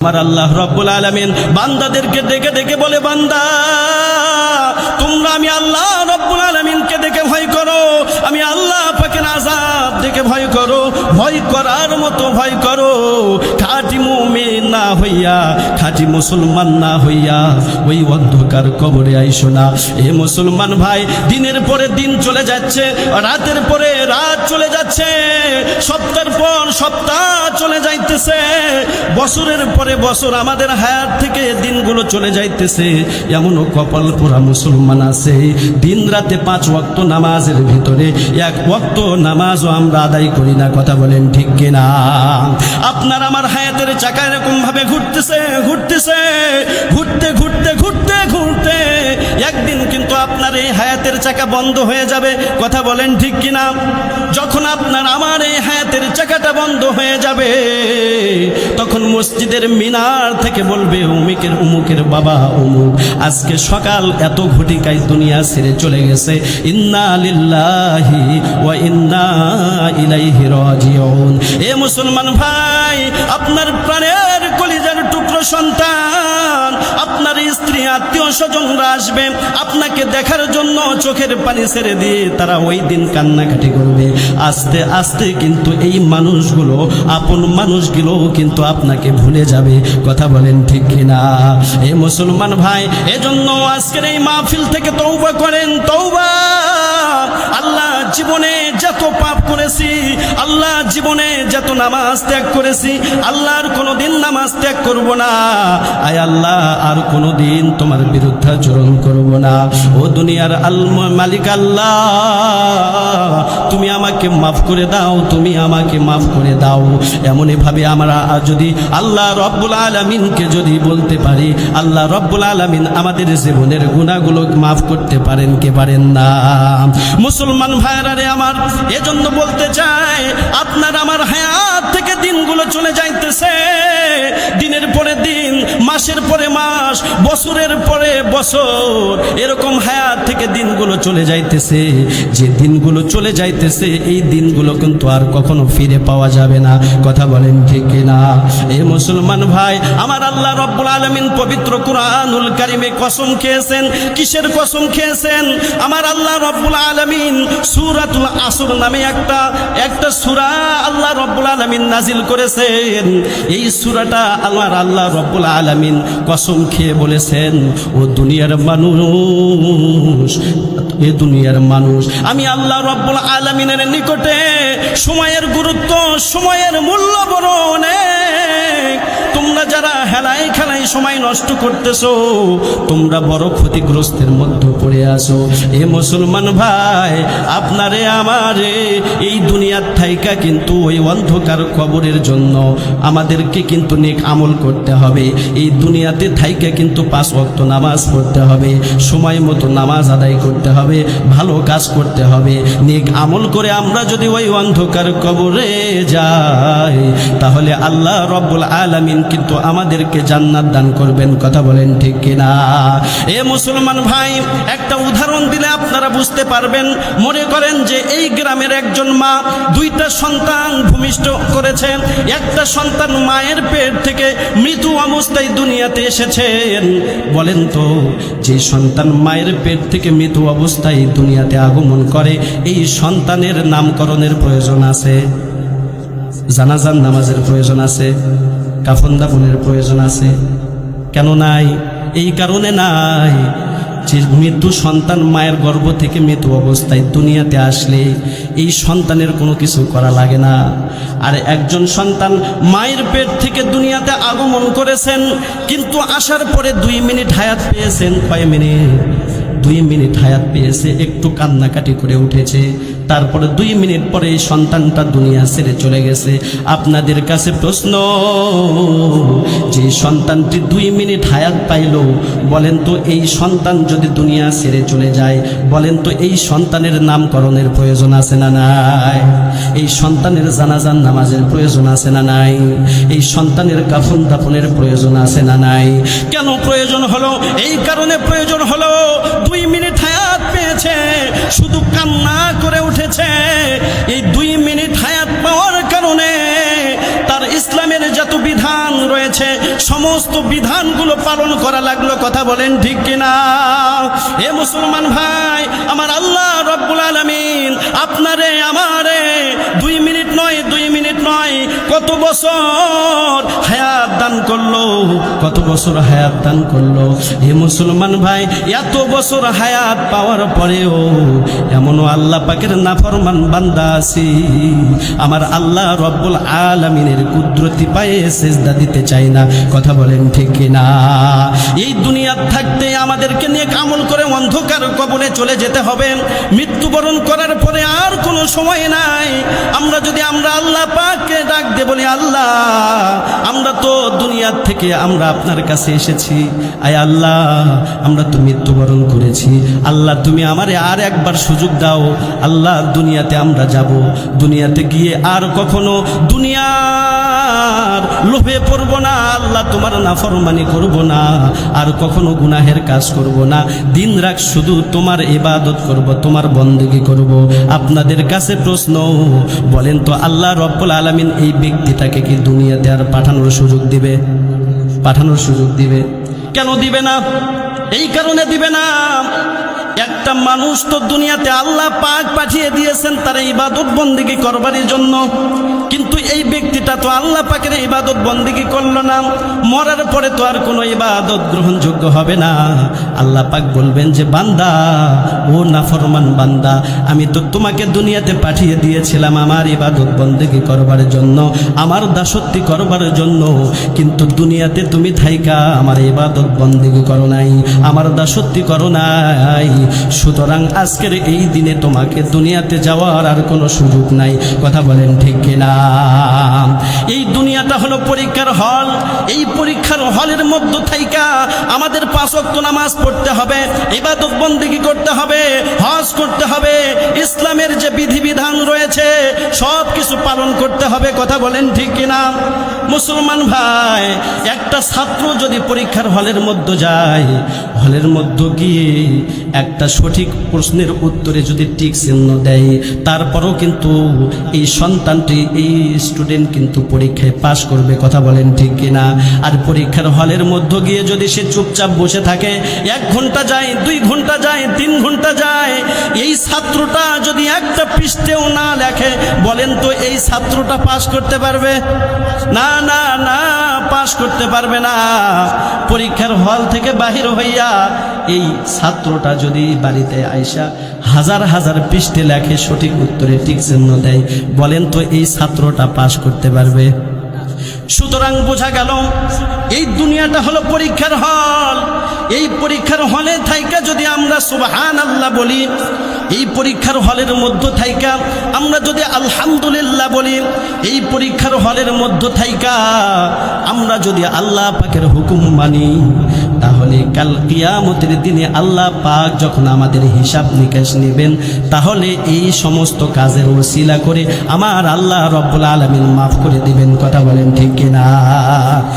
আমার আল্লাহ রব্বুল আলমিন বান্দাদেরকে দেখে দেখে বলে, বান্দা, তোমরা আমি আল্লাহ রব্বুল আলমিনকে দেখে ভয় করো। আমি আল্লাহ দেখে ভয় করো, ভয় করার মতো ভয় করো। খাঁটি মুমিন না হইয়া, খাঁটি মুসলমান না হইয়া ওই অন্ধকার কবরে আইসো না। এ মুসলমান ভাই, দিনের পরে দিন চলে যাচ্ছে, রাতের পরে রাত চলে যাচ্ছে, সপ্তাহের পর সপ্তাহ চলে যাইতেছে। বছরের পরে বছর আমাদের হায়াত থেকে দিনগুলো চলে যাইতেছে। এমনও কপাল পোড়া মুসলমান আছে। দিন রাতে পাঁচ ওয়াক্ত নামাজের ভিতরে, এক ওয়াক্ত নামাজও আমরা আদায় করি না, কথা বলেন ঠিক কিনা? আপনার আমার হায়াতের চাকা এরকম ভাবে ঘুরতেছে ঘুরতেছে, ঘুরতে ঘুরতে ঘুরতে ঘুরতে, একদিন কিন্তু আপনার এই হায়াতের চাকা বন্ধ হয়ে যাবে। কথা বলেন ঠিক কিনা? যখন আপনার আমার এই হায়াতের চাকাটা বন্ধ হয়ে যাবে, তখন মসজিদের মিনার থেকে বলবে, উমিকের, উমুকের বাবা, উমুক, আজকে সকাল, এত ঘটিকায় দুনিয়া ছেড়ে চলে গেছে। ইন্না লিল্লাহি ওয়া ইন্না ইলাইহি রাজিউন। এ মুসলমান ভাই, আপনার প্রাণের কলিজার টুকরো সন্তান, আপনার স্ত্রী আত্মীয় স্বজনরা আসবে, আপনাকে দেখার জন্য চোখের পানি ছেড়ে দিয়ে তারা ওই দিন কান্নাকাটি করবে। আস্তে আস্তে কিন্তু এই মানুষগুলো, আপন মানুষগুলো কিন্তু আপনাকে ভুলে যাবে। কথা বলেন ঠিক কিনা? এ মুসলমান ভাই, এজন্য আজকের এই মাহফিল থেকে তৌবা করেন তৌবা আল্লাহ জীবনে যত পাপ করেছি, আল্লাহ জীবনে যত নামাজ ত্যাগ করেছি, আল্লাহর কোনোদিন নামাজ ত্যাগ করব না। আয় আল্লাহ, আর কোনোদিন তোমার বিরুদ্ধে বিরুদ্ধাচরণ করব না। ও দুনিয়ার আল মালিক আল্লাহ, তুমি আমাকে মাফ করে দাও, তুমি আমাকে মাফ করে দাও। এমনই ভাবে আমরা যদি আল্লাহ রব্বুল আলমিনকে যদি বলতে পারি, আল্লাহ রব্বুল আলমিন আমাদের জীবনের গুণাগুলো মাফ করতে পারেন কে পারেন না। মুসলমান ভাইরা রে আমার এজন্য বলতে চাই, আপনার আমার হায়াত থেকে দিনগুলো চলে যাইতেছে। দিনের পরে দিন, মাসের পরে মাস, বছরের পরে বছর, এরকম হায়াত থেকে দিনগুলো চলে যাইতেছে। যে দিনগুলো চলে যাইতেছে, এই দিনগুলো কিন্তু আর কখনো ফিরে পাওয়া যাবে না। কথা বলেন ঠিক না এ মুসলমান ভাই, আমার আল্লাহ রব্বুল আলমিন পবিত্র কুরআনুল কারিমে কসম খেয়েছেন। কিসের কসম খেয়েছেন? আমার আল্লাহ রব্বুল আলমিন সুরাতুল আসর নামে একটা একটা সুরা আল্লাহ রব্বুল আলমিন নাজিল করেছেন। এই সুরাটা আমার আল্লাহ রব্বুল আলমিন কসম খেয়ে বলেছেন, ও দুনিয়ার মানুষ, এ দুনিয়ার মানুষ, আমি আল্লাহ রব্বুল আলমিনের নিকটে সময়ের গুরুত্ব, সময়ের মূল্য সময় নষ্ট করতেছো, তোমরা বড় ক্ষতিগ্রস্তের মধ্যে পড়ে আসো এ মুসলমান ভাই, আপনারে, আমারে, এই দুনিয়ার থাইকা কিন্তু ওই অন্ধকার কবরের জন্য আমাদেরকে কিন্তু নেক আমল করতে হবে। এই দুনিয়াতে থাইকা কিন্তু পাঁচ ওয়াক্ত নামাজ পড়তে হবে, সময় মতো নামাজ আদায় করতে হবে, ভালো কাজ করতে হবে। নেক আমল করে আমরা যদি ওই অন্ধকার কবরে যাই, তাহলে আল্লাহ রব্বুল আলামিন কিন্তু আমাদেরকে জান্নাত দান করবেন, কথা বলেন ঠিক কিনা? এ মুসলমান ভাই, একটা উদাহরণ দিলে আপনারা বুঝতে পারবেন। মনে করেন যে এই গ্রামের একজন মা দুইটা সন্তান ভূমিষ্ঠ করেছেন। একটা সন্তান মায়ের পেট থেকে মৃত্যু অবস্থায় দুনিয়াতে এসেছেন। বলেন তো, যে সন্তান মায়ের পেট থেকে মৃত্যু অবস্থায় দুনিয়াতে আগমন করে, এই সন্তানের নামকরণের প্রয়োজন আছে? জানাজান নামাজের প্রয়োজন আছে? কাফন দাফনের প্রয়োজন আছে? কেন নাই? এই কারণে নাই। যে মৃত্যু সন্তান মায়ের গর্ভ থেকে মৃত্যু অবস্থায় দুনিয়াতে আসলে এই সন্তানের কোনো কিছু করা লাগে না। আর একজন সন্তান মায়ের পেট থেকে দুনিয়াতে আগমন করেছেন, কিন্তু আসার পরে দুই মিনিট হায়াত পেয়েছেন। কয় মিনিট? দুই মিনিট হায়াত পেয়েছে, একটু কান্নাকাটি করে উঠেছে। তারপরে দুই মিনিট পরে সন্তানটা দুনিয়া ছেড়ে চলে গেছে। আপনাদের কাছে প্রশ্ন, যে সন্তানটি দুই মিনিট হায়াত পাইল, বলেন তো এই সন্তান যদি দুনিয়া ছেড়ে চলে যায়, বলেন তো এই সন্তানের নামকরণের প্রয়োজন আছে না নাই? এই সন্তানের জানাজান নামাজের প্রয়োজন আছে না নাই? এই সন্তানের কাফন দাফনের প্রয়োজন আছে না নাই? কেন প্রয়োজন হলো? এই কারণে প্রয়োজন হলো শুধু কান্না করে উঠেছে। সমস্ত বিধানগুলো পালন করা লাগল, কথা বলেন ঠিক কিনা? এ মুসলমান ভাই, আমার আল্লাহ রব্বুল আলমিন আপনারে, আমারে দুই মিনিট নয়, দুই মিনিট নয়, কত বছর হায়াত দান করল, কত বছর হায়াত দান করল। হে মুসলমান ভাই, এত বছর হায়াত পাওয়ার পরেও এমনও আল্লাহ পাকের নাফরমান বান্দা আছি। আমার আল্লাহ রব্বুল আলমিনের কুদরতি পায়ে সেজদা দিতে চাই না, কথা বলেন ঠিক না এই দুনিয়ার থাকতে আমাদেরকে নিয়ে কামল করে অন্ধকার কবলে চলে যেতে হবে। মৃত্যুবরণ করার পরে আর কোনো সময় নাই। আমরা যদি আমরা আল্লাহ পাককে ডাক দে বলি, আল্লাহ, আমরা তো দুনিয়ার থেকে আমরা আপনার কাছে এসেছি। আয় আল্লাহ, আমরা তো মৃত্যুবরণ করেছি। আল্লাহ, তুমি আমারে আর একবার সুযোগ দাও। আল্লাহ, দুনিয়াতে আমরা যাব। দুনিয়াতে গিয়ে আর কখনো দুনিয়ার লোভে পড়ব না। আল্লাহ, তোমার নাফরমানি করব না। আর কখনো গুনাহের কাজ করব না। দিন রাত শুধু তোমার ইবাদত করব, তোমার বন্দেগি করব। আপনাদের কাছে প্রশ্ন, বলেন তো আল্লাহ রব্বুল আলমিন এই ব্যক্তিটাকে কি দুনিয়াতে আর পাঠানোর সুযোগ দিবে? পাঠানোর সুযোগ দিবে। কেন দিবে না? এই কারণে দিবে না। একটা মানুষ তো দুনিয়াতে আল্লাহ পাক পাঠিয়ে দিয়েছেন, তার ইবাদত বন্দিকে করবারই জন্য। কিন্তু এই ব্যক্তিটা তো আল্লাহ পাকের ইবাদত বন্দিগি করল না। মরার পরে তো আর কোনো ইবাদত গ্রহণযোগ্য হবে না। আল্লাহ পাক বলবেন যে, বান্দা, ও নাফরমান বান্দা, আমি তো তোমাকে দুনিয়াতে পাঠিয়ে দিয়েছিলাম আমার ইবাদত বন্দিগি করবার জন্য, আমার দাসত্বী করবার জন্য। কিন্তু দুনিয়াতে তুমি থাইকা, আমার ইবাদত বন্দিগি করো নাই, আমার দাসত্বী করো নাই। সুতরাং আজকের এই দিনে তোমাকে দুনিয়াতে যাওয়ার আর কোনো সুযোগ নাই। কথা বলেন ঠিক কিনা? এই দুনিয়াটা হলো পরীক্ষার হল। এই পরীক্ষার হলের মধ্য থাইকা আমাদের পাঁচক্ত নামাজ পড়তে হবে, ইবাদত বন্দিগি করতে হবে, হজ করতে হবে, ইসলামের যে বিধিবিধান রয়েছে, সব কিছু পালন করতে হবে। কথা বলেন ঠিক কিনা? মুসলমান ভাই, একটা ছাত্র যদি পরীক্ষার হলের মধ্যে যায়, হলের মধ্যে গিয়ে একটা সঠিক প্রশ্নের উত্তরে যদি টিক চিহ্ন দেয়, তারপরও কিন্তু এই সন্তানটি এই স্টুডেন্ট কিন্তু পরীক্ষায় পাশ করবে, কথা বলেন ঠিক কিনা? আর পরীক্ষার হলের মধ্যে গিয়ে যদি সে চুপচাপ বসে থাকে, এক ঘণ্টা যায়, দুই ঘণ্টা যায়, তিন ঘণ্টা যায়, এই ছাত্রটা যদি একটা পৃষ্ঠেও না লেখে, বলেন তো এই ছাত্রটা পাশ করতে পারবে? না না না পাশ করতে পারবে না। পরীক্ষার হল থেকে বাহির হইয়া এই ছাত্রটা যদি বাড়িতে আইসা হাজার হাজার পৃষ্ঠে লেখে সঠিক উত্তরে ঠিক চিহ্ন দেয়, বলেন তো এই ছাত্রটা পাশ করতে পারবে? সুতরাং বোঝা গেল, এই দুনিয়াটা হলো পরীক্ষার হল। এই পরীক্ষার হলে থাইকা যদি আমরা সুবহান আল্লাহ বলি এই পরীক্ষার হলের মধ্য থাইকা আমরা যদি আলহামদুলিল্লাহ বলি, এই পরীক্ষার হলের মধ্য থাইকা আমরা যদি আল্লাহ পাকের হুকুম মানি, তাহলে কাল কিয়ামতের দিনে আল্লাহ পাক যখন আমাদের হিসাব নিকাশ নেবেন, তাহলে এই সমস্ত কাজের ওসিলা করে আমার আল্লাহ রব্বুল আলমিন মাফ করে দিবেন, কথা বলেন ঠিক কিনা?